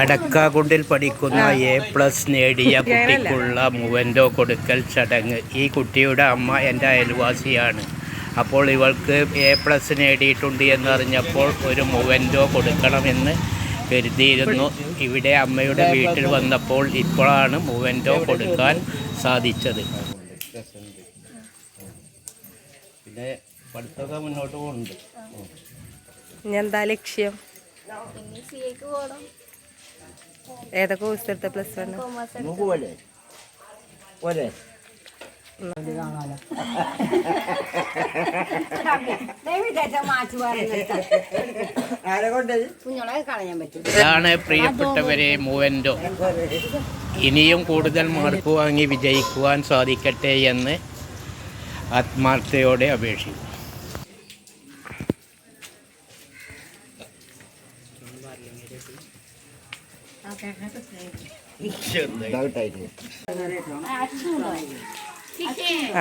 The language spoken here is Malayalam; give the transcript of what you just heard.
അടക്കാകുണ്ടിൽ പഠിക്കുന്ന എ പ്ലസ് നേടിയ കുട്ടിക്കുള്ള മുവന്റോ കൊടുക്കൽ ചടങ്ങ്. ഈ കുട്ടിയുടെ അമ്മ എന്റെ അയൽവാസിയാണ്. അപ്പോൾ ഇവൾക്ക് എ പ്ലസ് നേടിയിട്ടുണ്ട് എന്നറിഞ്ഞപ്പോൾ ഒരു മുവന്റോ കൊടുക്കണമെന്ന് കരുതിയിരുന്നു. ഇവിടെ അമ്മയുടെ വീട്ടിൽ വന്നപ്പോൾ ഇപ്പോഴാണ് മുവന്റോ കൊടുക്കാൻ സാധിച്ചത്. പിന്നെ പഠിത്തമൊക്കെ മുന്നോട്ട് പോകുന്നുണ്ട്. എന്താ ലക്ഷ്യം? പോകണം ഏതൊക്കെ കോഴ്സ് എടുത്ത പ്ലസ് വൺ ഇതാണ് പ്രിയപ്പെട്ടവരെ മൂവൻഡോ ഇനിയും കൂടുതൽ മാർക്ക് വാങ്ങി വിജയിക്കുവാൻ സാധിക്കട്ടെ എന്ന് ആത്മാർത്ഥയോടെ അപേക്ഷിക്കുന്നു ആ